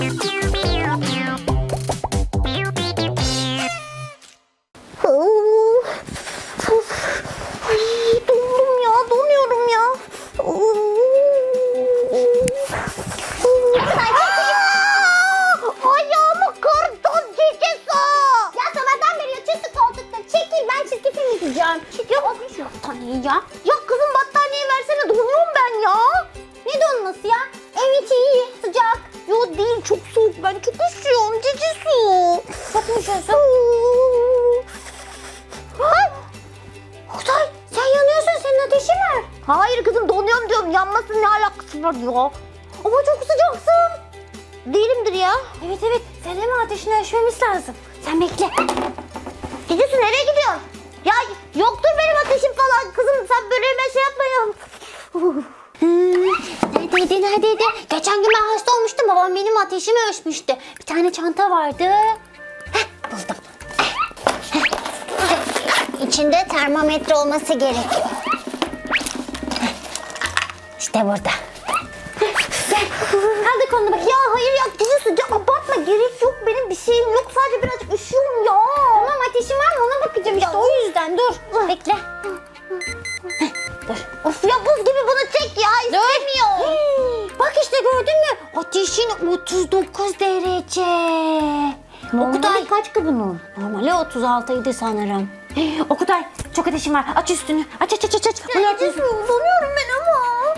Of. Üşüyorum cici su. Çok mu üşüyorsun? Ay, Oktay sen yanıyorsun senin ateşin var. Hayır kızım donuyorum diyorum yanmasın ne alakası var ya. Ama çok sıcaksın. Değilimdir ya. Evet evet sen hemen ateşini ölçmemiz lazım. Sen bekle. Cici su nereye gidiyorsun? Ya yoktur benim ateşim falan kızım sen böyle hemen şey yapmayın. Neredeydi neredeydi? Geçen gün ben hasta olmuştum. Babam benim ateşimi ölçmüştü. Bir tane çanta vardı. Heh, buldum. İçinde termometre olması gerekiyor. İşte burada. Kaldır kolunu bakayım. Ya hayır ya su ya abartma gerek yok benim bir şeyim yok sadece birazcık üşüyorum ya. Tamam ateşim var mı ona bakacağım işte o yüzden dur. Bekle. Dur. Of ya buz gibi bunu çek ya istemiyorum. Bak işte gördün mü? Ateşin 39 derece. Okutay kaç ki bunun? Normali 36 idi sanırım. Okutay çok ateşim var. Aç üstünü. Aç aç aç aç. aç. Bunu aç üstünü. donuyorum ben.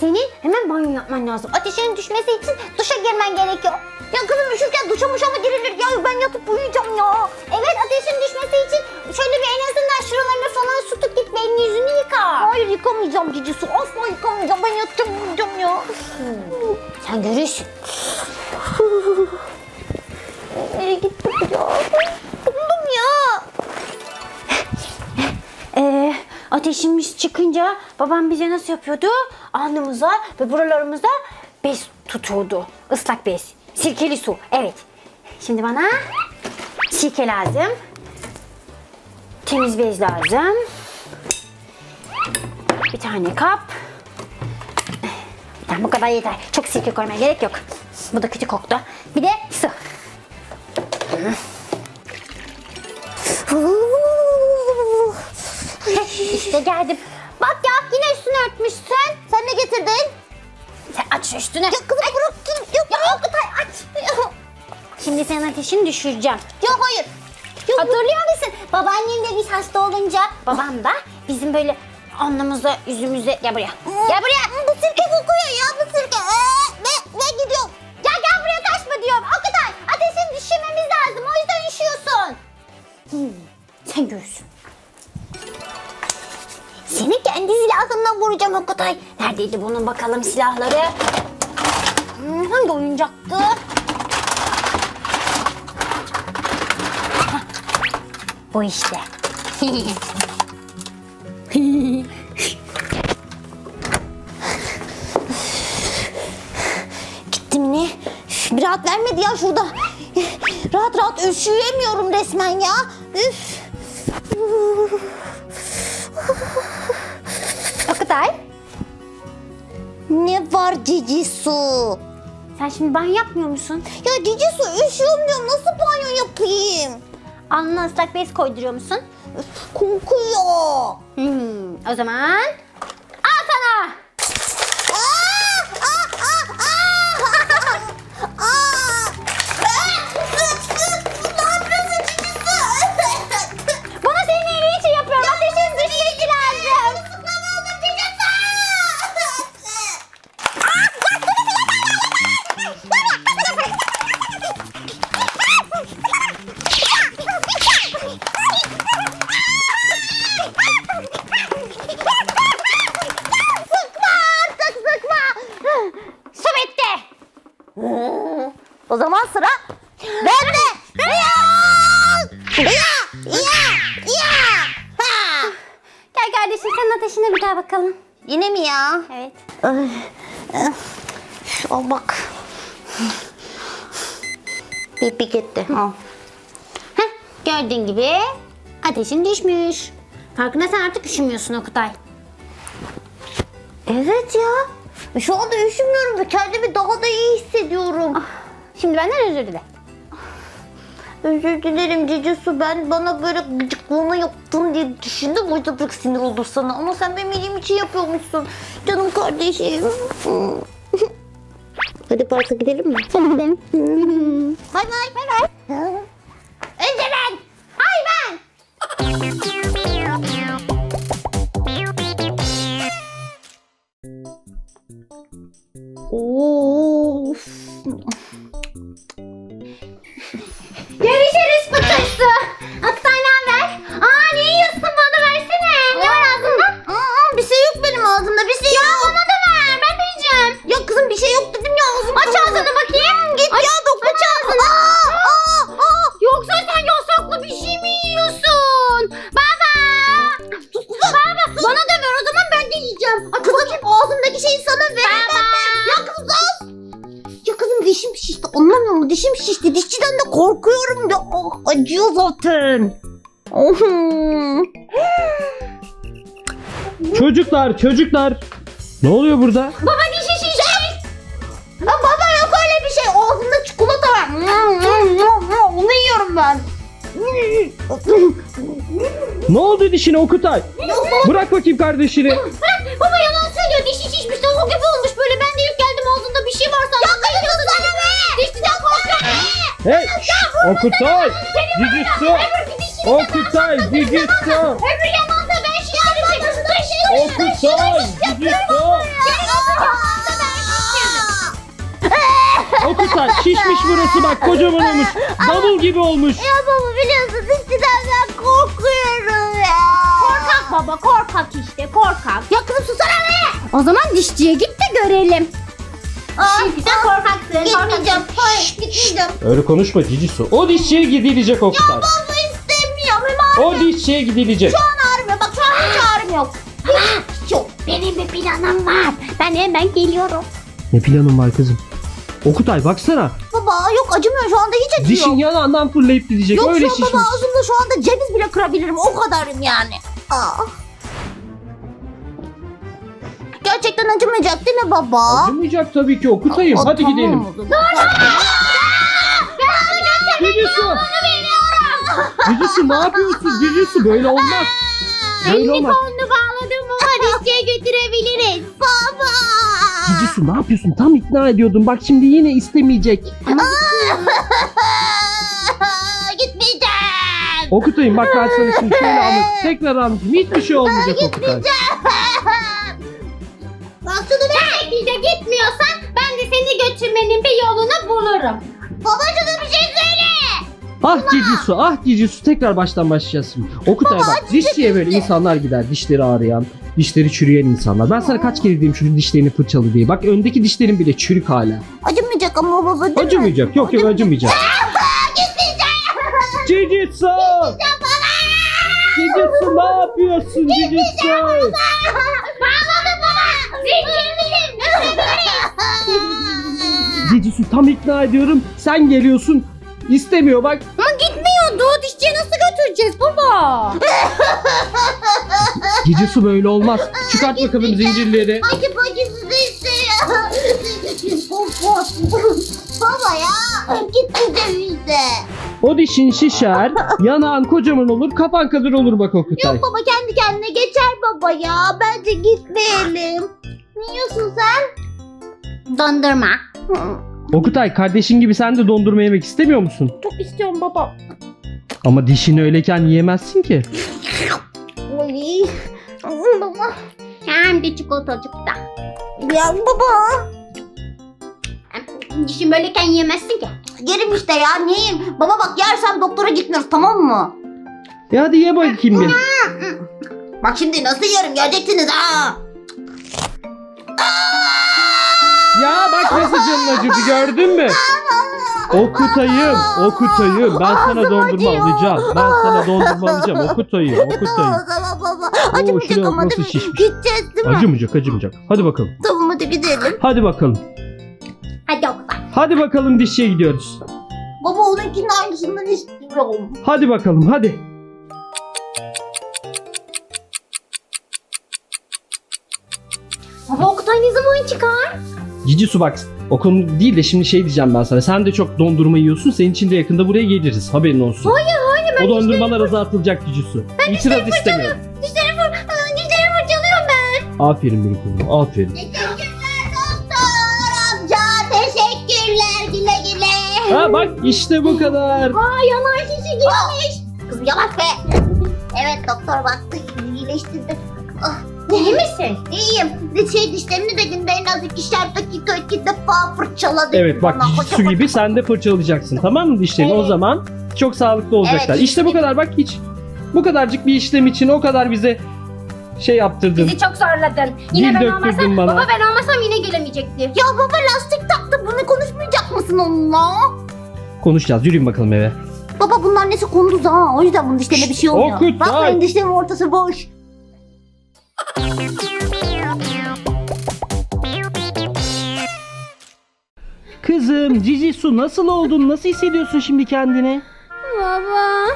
Senin hemen banyo yapman lazım. Ateşin düşmesi için duşa girmen gerekiyor. Ya kızım üşürken duşa muşa mı girilir ya ben yatıp uyuyacağım ya. Evet ateşin düşmesi için şöyle bir en azından şuralarına falan su tut git belini yüzünü yıka. Hayır yıkamayacağım cici su asla yıkamayacağım ben yatacağım uyuyacağım ya. Sen görürsün. Nereye gitti bu ya? Ateşimiz çıkınca babam bize nasıl yapıyordu? Alnımıza ve buralarımıza bez tutuyordu. Islak bez. Sirkeli su. Evet. Şimdi bana sirke lazım. Temiz bez lazım. Bir tane kap. Tamam bu kadar yeter. Çok sirke koymaya gerek yok. Bu da kötü koktu. Bir de su. İşte geldim. Bak ya yine üstünü örtmüşsün. Sen ne getirdin? Sen aç şu üstünü. Ya kızım bırak yok Ya Okutay aç. Şimdi senin ateşini düşüreceğim. Ya hayır. Hatırlıyor musun? Babaannemle biz hasta olunca babam da bizim böyle alnımıza, yüzümüze... Gel buraya. Gel buraya. Bu sirke kokuyor ya bu sirke. Ee, ne, ne gidiyorum? Ya gel buraya kaçma diyorum. Okutay ateşini düşürmemiz lazım. O yüzden üşüyorsun. Hmm, sen görürsün. Seni kendi silahımla vuracağım Okutay. Neredeydi bunun bakalım silahları? Hmm, hangi oyuncaktı? Hah, Bu işte. Gitti mi ne? Bir rahat vermedi ya şurada. Rahat rahat üşüyemiyorum resmen ya. Üf. Okutay. Ne var cici su? Sen şimdi banyo yapmıyor musun? Ya cici su üşüyorum diyorum nasıl banyo yapayım? Alnına ıslak bez koyduruyor musun? Kokuyor. Hmm, o zaman O zaman sıra bende. Ya! Ya! Ya! Ya! Ha! Gel kardeşim senin ateşine bir daha bakalım. Yine mi ya? Evet. Ay, Al bak. Pipi gitti. Al. Heh, gördüğün gibi ateşin düşmüş. Farkında sen artık üşümüyorsun Okutay. Evet ya. Şu anda üşümüyorum ve kendimi daha da iyi hissediyorum. Şimdi benden özür dile. Özür dilerim Cici Su. Ben bana böyle gıcıklığına yaptın diye düşündüm. O yüzden çok sinir oldu sana. Ama sen benim iyiliğim için yapıyormuşsun. Canım kardeşim. Hadi parka gidelim mi? Hadi gidelim. Bay bay. Bay bay. Önce ben. Ay ben. Acıyor zaten. Çocuklar çocuklar. Ne oluyor burada? Baba dişi şişmiş. Ya baba yok öyle bir şey. Ağzımda çikolata var. Onu yiyorum ben. Ne oldu dişine Okutay? Yok baba. Bırak bakayım kardeşini. Baba yalan söylüyor dişi şişmiş tavuk gibi olmuş böyle ben de ilk geldim ağzında bir şey var sandım. Ya kızım sana be. Dişçiden korkuyorum. Hey! Okutay! Cicitsu! Okutay! Cicitsu! Öbür yandan da ben şişirim. Okutay! Cicitsu! Okutay şişmiş burası bak kocaman olmuş. Davul gibi olmuş. Ya baba biliyorsun dişçiden ben korkuyorum ya. Korkak baba korkak işte korkak. Ya kızım susana be. O zaman dişçiye git de görelim. Aa, Çünkü sen korkaksın. Gitmeyeceğim. Hayır gitmeyeceğim. Öyle konuşma Cicitsu. O dişçiye gidilecek Okutay. Baba istemiyorum. Hem O dişçiye gidilecek. Şu an ağrımıyor. Bak şu an hiç ağrım yok. Hiç yok. Benim bir planım var. Ben hemen geliyorum. Ne planın var kızım? Okutay baksana. Baba yok acımıyor şu anda hiç acıyor. Dişin yanağından fırlayıp gidecek. Yok Öyle şu an şişmiş. baba ağzımda şu anda ceviz bile kırabilirim. O kadarım yani. Aa. Gerçekten acımayacak değil mi baba? Acımayacak tabii ki Okutay'ım. Hadi tamam gidelim. o zaman. Cicitsu! Cicitsu ne yapıyorsun? Cicitsu böyle olmaz. Böyle Elini olmaz. kolunu bağladım ama dişçiye götürebiliriz. Baba. Cicitsu ne yapıyorsun? Tam ikna ediyordum. Bak şimdi yine istemeyecek. Gitmeyeceğim. Okutayım bak ben sana şimdi şöyle anlat. Tekrar anlatayım. Hiçbir şey olmayacak Okutay. Bak şunu ver. Bu şekilde gitmiyorsan ben de seni götürmenin bir yolunu bulurum. Baba şuna bir şey Ah Cicitsu, ah Cicitsu. Tekrar baştan başlayacağız şimdi. Okutay bak dişçiye böyle insanlar gider. Dişleri ağrıyan, dişleri çürüyen insanlar. Ben sana kaç kere diyeyim şu dişlerini fırçalı diye. Bak öndeki dişlerin bile çürük hala. Acımayacak ama baba değil mi? Acımayacak. Yok yok acımayacak. Cicitsu! Cicitsu ne yapıyorsun? Bağladım baba. Zincirlerim. Cicitsu tam ikna ediyorum. Sen geliyorsun. İstemiyor bak. Ama gitmiyordu. Dişçiye nasıl götüreceğiz baba? Cicitsu böyle olmaz. Çıkart bakalım zincirleri. Acı bacısı. Baba ya. Gitmeyeceğim işte. O dişin şişer, yanağın kocaman olur, kafan kadar olur bak Okutay. Yok baba kendi kendine geçer baba ya. Bence gitmeyelim. Ne yiyorsun sen? Dondurma. Okutay kardeşin gibi sen de dondurma yemek istemiyor musun? Çok istiyorum baba. Ama dişini öyleyken yiyemezsin ki. Oy. Baba. Hem de çikolatacıkta. Ya baba. Dişim böyleyken yiyemezsin ki. Yerim işte ya. Neyim? Baba bak yersem doktora gitmiyoruz tamam mı? E hadi ye bakayım bir. Bak şimdi nasıl yerim göreceksiniz ha. Ya nasıl canın acıdı gördün mü? Okutayım, okutayım. Ben sana dondurma alacağım. Ben sana dondurma alacağım. Okutayım, okutayım. Tamam baba. Oo, Acımayacak ama nasıl değil mi? şişmiş. Gideceğiz değil mi? Acımayacak, acımayacak. Hadi bakalım. Tamam hadi gidelim. Hadi bakalım. Hadi Oktay. Hadi bakalım dişçiye gidiyoruz. Baba onunkinin aynısından istiyorum. Hadi bakalım, hadi. Baba Oktay ne zaman çıkar? Cici su bak. O konu değil de şimdi şey diyeceğim ben sana. Sen de çok dondurma yiyorsun. Senin için de yakında buraya geliriz. Haberin olsun. Hayır hayır ben O dondurmalar azaltılacak Cici İtiraz istemiyorum. dişlerimi, fır, Aa, dişlerimi fırçalıyorum ben. Aferin benim kızım. Aferin. Teşekkürler doktor amca. Teşekkürler güle güle. Ha bak işte bu kadar. Aa yanar şişi gitmiş. Kızım yavaş be. Evet doktor baktı iyileştirdi. İyi misin? İyiyim. Şey dişlerini de günde en az ikişer dakika iki defa fırçaladı. Evet bak Bana su gibi sen de fırçalayacaksın tamam mı dişlerini? O Evet. zaman çok sağlıklı olacaklar. Evet, işte bu dişlerim. kadar bak hiç. Bu kadarcık bir işlem için o kadar bize şey yaptırdın. Bizi çok zorladın. Yine Dil ben döktürdün olmasam, bana. baba ben olmasam yine gelemeyecekti. Ya baba lastik taktı bunu konuşmayacak mısın onunla? Konuşacağız. Yürüyün bakalım eve. Baba bunun annesi kunduz ha o yüzden bunun dişlerine bir şey olmuyor. Bak benim dişlerimin ortası boş. Kızım Cici Su nasıl oldun? Nasıl hissediyorsun şimdi kendini? Baba.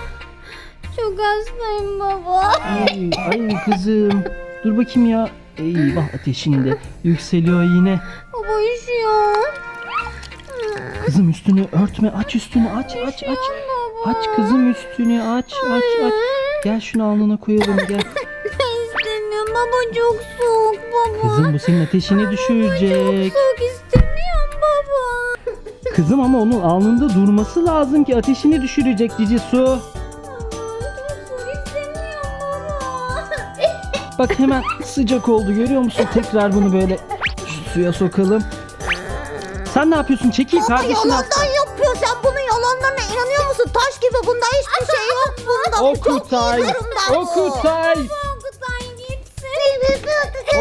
Çok hastayım baba. Ay, ay kızım. Dur bakayım ya. Eyvah ateşinde. Yükseliyor yine. Baba üşüyor. Kızım üstünü örtme. Aç üstünü aç aç aç. Aç kızım üstünü aç aç aç. Gel şunu alnına koyalım gel. Baba çok soğuk baba. Kızım bu senin ateşini düşürecek. Soğuk istemiyorum baba. Kızım ama onun alnında durması lazım ki ateşini düşürecek Cici Su. Çok soğuk istemiyorum baba. Bak hemen sıcak oldu görüyor musun? Tekrar bunu böyle suya sokalım. Sen ne yapıyorsun? Çekil Baba kardeşini. al. yalandan yapıyor sen bunun yalanlarına inanıyor musun? Taş gibi bunda hiçbir şey yok bunda. Bu çok iyi Okutay. durumda bu. Okutay.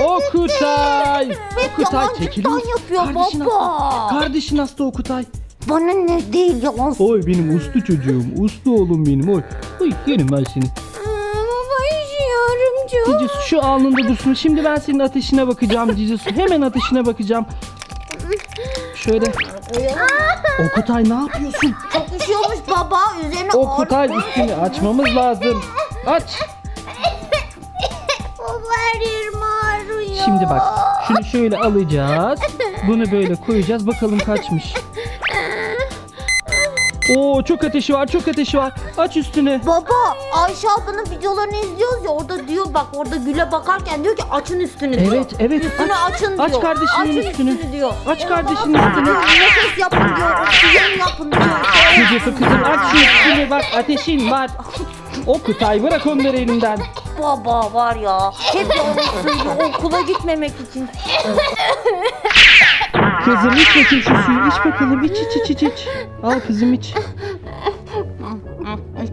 Okutay. Okutay çekil. Yalancıktan yapıyor Kardeşin baba. hasta. Kardeşin hasta Okutay. Bana ne değil yalan. Oy benim uslu çocuğum. Uslu oğlum benim. Oy. Oy yerim ben seni. Aa, baba üşüyorum çok. Cici şu alnında dursun. Şimdi ben senin ateşine bakacağım Cici. Hemen ateşine bakacağım. Şöyle. Okutay ne yapıyorsun? Çok üşüyormuş baba. Üzerine Okutay ağrı- üstünü açmamız lazım. Aç. Şimdi bak şunu şöyle alacağız. Bunu böyle koyacağız. Bakalım kaçmış. Oo çok ateşi var çok ateşi var. Aç üstünü. Baba Ayşe ablanın videolarını izliyoruz ya orada diyor bak orada güle bakarken diyor ki açın üstünü diyor. Evet evet Üstünü aç. açın diyor. Aç kardeşinin açın üstünü. diyor. Aç kardeşinin üstünü. Nefes yapın diyor. Oksijen yapın diyor. Çocuğu kızım aç şu üstünü bak ateşin var. Okutay bırak onları elinden. Baba var ya. Hep söylüyor okula gitmemek için. Kızım iç bakayım şu suyu iç bakalım iç iç iç iç iç. Al kızım iç.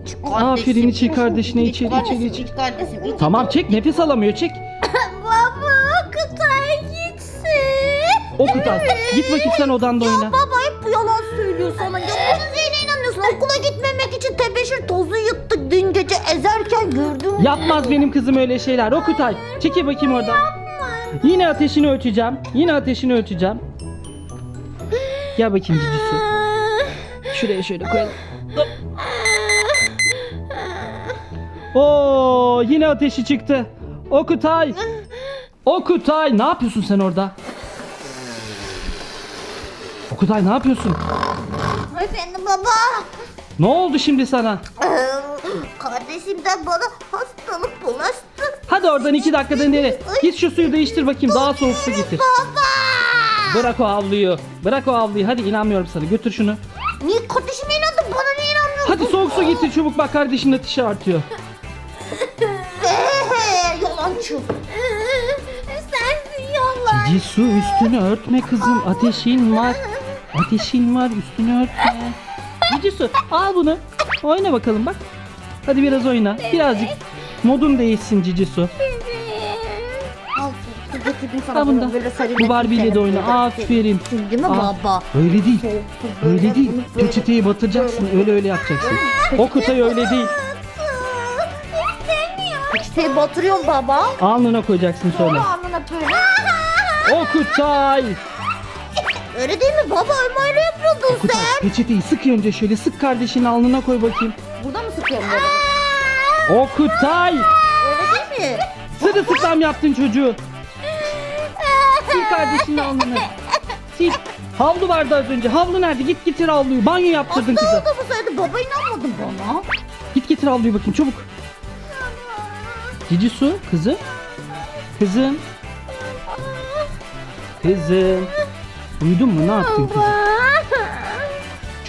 İç Aferin, içi kardeşine, içi, içi, kardeşim, içi. iç kardeşim, iç. Tamam çek nefes alamıyor çek. Baba Kutay gitsin. Okutay git bakayım sen odanda oyna. Baba hep bu yalan söylüyor sana. Ya bunun üzerine inanıyorsun. Okula gitmemek için tebeşir tozu yuttuk. Dün gece ezerken gördüm. Yapmaz benim kızım öyle şeyler. Okutay çekil bakayım oradan. Yine ateşini ölçeceğim. Yine ateşini ölçeceğim. Gel bakayım cici su. Şuraya şöyle koyalım. Hop. Oo yine ateşi çıktı. Okutay. Okutay ne yapıyorsun sen orada? Okutay ne yapıyorsun? Efendim baba. Ne oldu şimdi sana? Ee, Kardeşimden bana hastalık bulaştı. Hadi oradan iki dakika dinle. Git şu suyu değiştir bakayım. Daha soğuk su getir. Baba. Bırak o havluyu. Bırak o havluyu. Hadi inanmıyorum sana. Götür şunu. Niye kardeşime inandın bana niye inanmıyorsun? Hadi soğuk su getir çabuk bak kardeşinin ateşi artıyor. Eee yalancı. Sensin yalan. Cici su üstünü örtme kızım. Ateşin var. Ateşin var üstünü örtme. Cici su al bunu. Oyna bakalım bak. Hadi biraz oyna. Birazcık modun değişsin Cici su. Al su getirdim sana Ha bunda. Bu Barbie'yle de oyna. Aferin. Değil mi Aa, baba? Öyle değil. Böyle Öyle değil. Peçeteyi batıracaksın. Öyle öyle yapacaksın. O kutay öyle değil. Peçeteyi batırıyorum baba. Alnına koyacaksın sonra. Sonra alnına böyle. O kutay. Öyle değil mi baba? Öyle yapıyordun sen. peçeteyi sık önce şöyle sık kardeşinin alnına koy bakayım. Burada mı sıkıyorum baba? O kutay. Öyle değil mi? Sırılsıklam yaptın çocuğu. Sil kardeşinin alnını. Sil. Havlu vardı az önce. Havlu nerede? Git getir havluyu. Banyo yaptırdın kıza. Hasta olmasaydı baba inanmadı bana. Git getir havluyu bakayım çabuk. Cici su kızım. Kızım. Kızım. Uyudun mu? Ne yaptın kızım?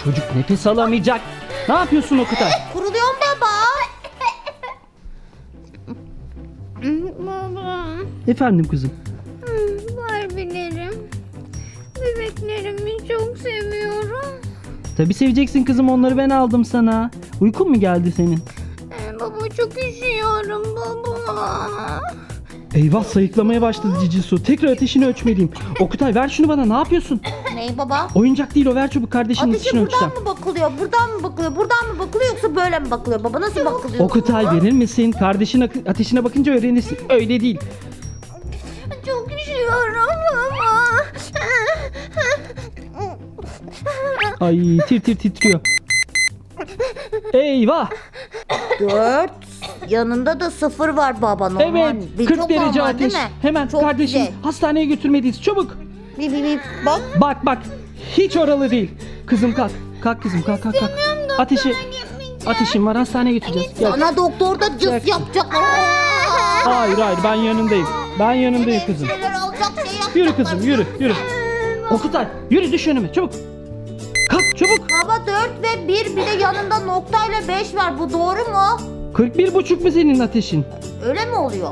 Çocuk nefes alamayacak. Ne yapıyorsun Okutay? Kuruluyorum baba. Baba, Efendim kızım. Barbie'lerim. Bebeklerimi çok seviyorum. Tabi seveceksin kızım onları ben aldım sana. Uykun mu geldi senin? Ee, Baba çok üşüyorum baba. Eyvah sayıklamaya başladı Cici su. Tekrar ateşini ölçmeliyim. Okutay ver şunu bana ne yapıyorsun? Ney baba? Oyuncak değil o ver çabuk kardeşinin Ateşe ateşini buradan ölçeceğim. mı bakılıyor? Buradan mı bakılıyor? Buradan mı bakılıyor yoksa böyle mi bakılıyor baba? Nasıl bakılıyor? Okutay verir misin? Kardeşin akı- ateşine bakınca öğrenirsin. Öyle değil. Çok üşüyorum baba. Ay tir tir titriyor. Eyvah. Dört. Yanında da sıfır var baba. Normal. Evet Bir 40 çok derece normal, ateş. mi? Hemen Çok kardeşim güzel. hastaneye götürmeliyiz. Çabuk. Bir, bir, bir. Bak. Bak bak. Hiç oralı değil. Kızım kalk. Kalk kızım kalk kalk kalk. Ateşi ateşim var hastaneye götüreceğiz. Gel. Sana doktor da cız Gel. yapacak. Hayır hayır ben yanındayım. Ben yanındayım kızım. Şey. Yürü kızım yürü yürü. Okutay yürü düş önüme çabuk. Kalk çabuk. Baba 4 ve 1 bir de yanında noktayla 5 var. Bu doğru mu? 41 buçuk mu senin ateşin? Öyle mi oluyor?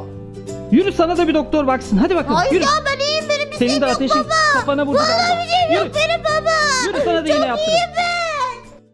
Yürü sana da bir doktor baksın. Hadi bakalım Hayır yürü. ya Senin de ateşin kafana vurdu galiba. Şeyim Yürü. Yürü sana da iğne yaptırın.